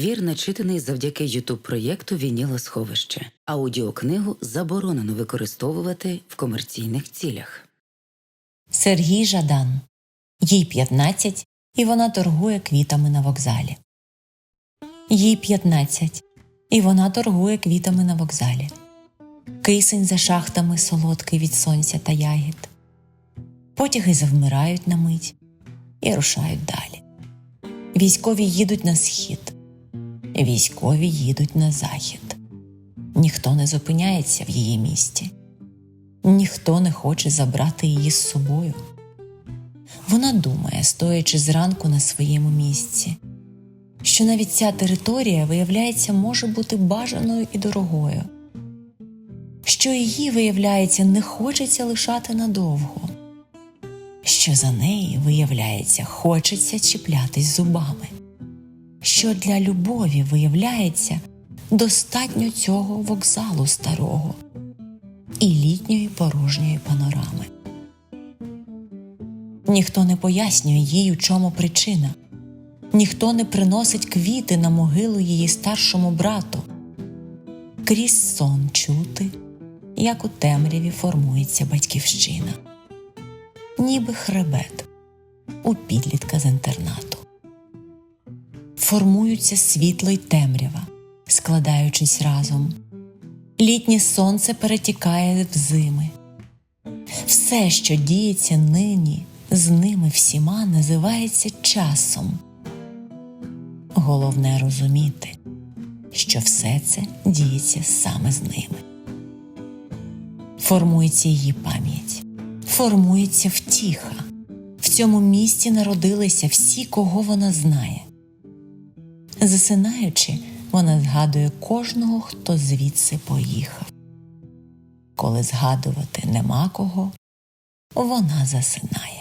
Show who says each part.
Speaker 1: Твір начитаний завдяки ютуб проєкту Вініла сховище. Аудіокнигу заборонено використовувати в комерційних цілях.
Speaker 2: Сергій Жадан. Їй 15, і вона торгує квітами на вокзалі. Їй 15, і вона торгує квітами на вокзалі. Кисень за шахтами солодкий від сонця та ягід. Потяги завмирають на мить і рушають далі. Військові їдуть на схід, військові їдуть на захід. Ніхто не зупиняється в її місті. Ніхто не хоче забрати її з собою. Вона думає, стоячи зранку на своєму місці, що навіть ця територія, виявляється, може бути бажаною і дорогою, що її, виявляється, не хочеться лишати надовго, що за неї, виявляється, хочеться чіплятись зубами, що для любові, виявляється, достатньо цього вокзалу старого і літньої порожньої панорами. Ніхто не пояснює їй, у чому причина, ніхто не приносить квіти на могилу її старшому брату. Крізь сон чути, як у темряві формується батьківщина, ніби хребет у підлітка з інтернату. Формуються світло й темрява, складаючись разом літнє сонце перетікає в зими. Все, що діється нині, з ними всіма називається часом. Головне розуміти, що все це діється саме з ними. Формується її пам'ять, формується втіха. В цьому місті народилися всі, кого вона знає. Засинаючи, вона згадує кожного, хто звідси поїхав. Коли згадувати нема кого, вона засинає.